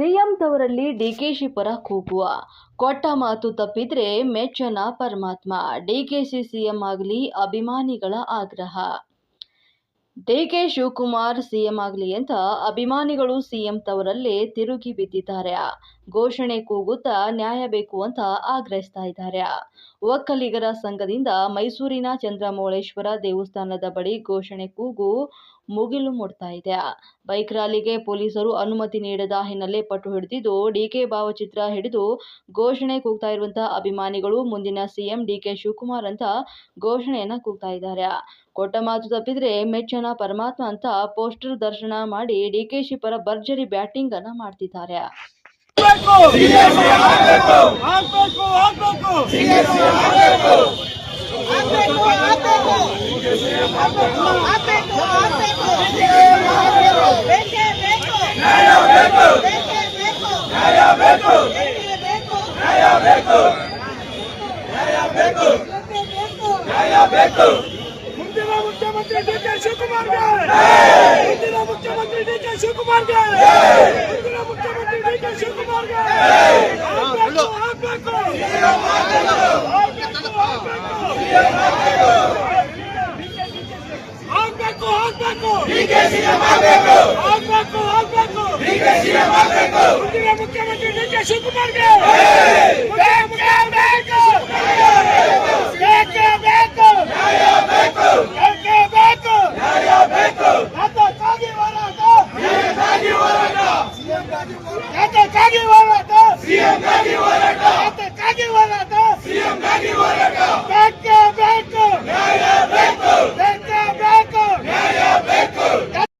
CM ತವರಲ್ಲಿ DKShi ಪರ ಕೂಗುವ. ಕೊಟ್ಟ ಮಾತು ತಪ್ಪಿದ್ರೆ ಮೆಚ್ಚನ ಪರಮಾತ್ಮ. ಡಿಕೆಶಿ ಸಿಎಂ ಆಗಲಿ ಅಭಿಮಾನಿಗಳ ಆಗ್ರಹ. ಡಿಕೆ ಶಿವಕುಮಾರ್ ಸಿಎಂ ಆಗಲಿ ಅಂತ ಅಭಿಮಾನಿಗಳು ಸಿಎಂ ತವರಲ್ಲೇ ತಿರುಗಿ ಬಿದ್ದಿದ್ದಾರೆ. ಘೋಷಣೆ ಕೂಗುತ್ತಾ ನ್ಯಾಯ ಬೇಕು ಅಂತ ಆಗ್ರಹಿಸ್ತಾ ಇದ್ದಾರೆ. ಒಕ್ಕಲಿಗರ ಸಂಘದಿಂದ ಮೈಸೂರಿನ ಚಂದ್ರಮೌಳೇಶ್ವರ ದೇವಸ್ಥಾನದ ಬಳಿ ಘೋಷಣೆ ಕೂಗು ಮುಗಿಲು ಮುಡ್ತಾ ಇದೆ. ಬೈಕ್ ರ್ಯಾಲಿಗೆ ಪೊಲೀಸರು ಅನುಮತಿ ನೀಡದ ಹಿನ್ನೆಲೆ ಪಟ್ಟು ಹಿಡಿದಿದ್ದು, ಡಿಕೆ ಭಾವಚಿತ್ರ ಹಿಡಿದು ಘೋಷಣೆ ಕೂಗ್ತಾ ಇರುವಂತಹ ಅಭಿಮಾನಿಗಳು ಮುಂದಿನ ಸಿಎಂ ಡಿಕೆ ಶಿವಕುಮಾರ್ ಅಂತ ಘೋಷಣೆಯನ್ನ ಕೂಗ್ತಾ ಇದ್ದಾರೆ. ಕೊಟ್ಟ ಮಾತು ತಪ್ಪಿದ್ರೆ ಮೆಚ್ಚನ ಪರಮಾತ್ಮ ಅಂತ ಪೋಸ್ಟರ್ ದರ್ಶನ ಮಾಡಿ ಡಿಕೆಶಿ ಪರ ಭರ್ಜರಿ ಬ್ಯಾಟಿಂಗ್ ಅನ್ನ ಮಾಡ್ತಿದ್ದಾರೆ. ಬೇಕು. ಮುಂದಿನ ಮುಖ್ಯಮಂತ್ರಿ ಡಿ ಕೆ ಶಿವಕುಮಾರ್ ಮುಂದಿನ ಮುಖ್ಯಮಂತ್ರಿ ಡಿ ಕೆ ಶಿವಕುಮಾರ್ ಮುಂದಿನ ಮುಖ್ಯಮಂತ್ರಿ ಡಿ ಕೆ ಶಿವಕುಮಾರ್ ಆಗ್ಬೇಕು ಆಗ್ಬೇಕು. ಆಗ್ಬೇಕು ಆಗ್ಬೇಕು. ಮುಂದಿನ ಮುಖ್ಯಮಂತ್ರಿ D K Shivakumar ¡Aquí va.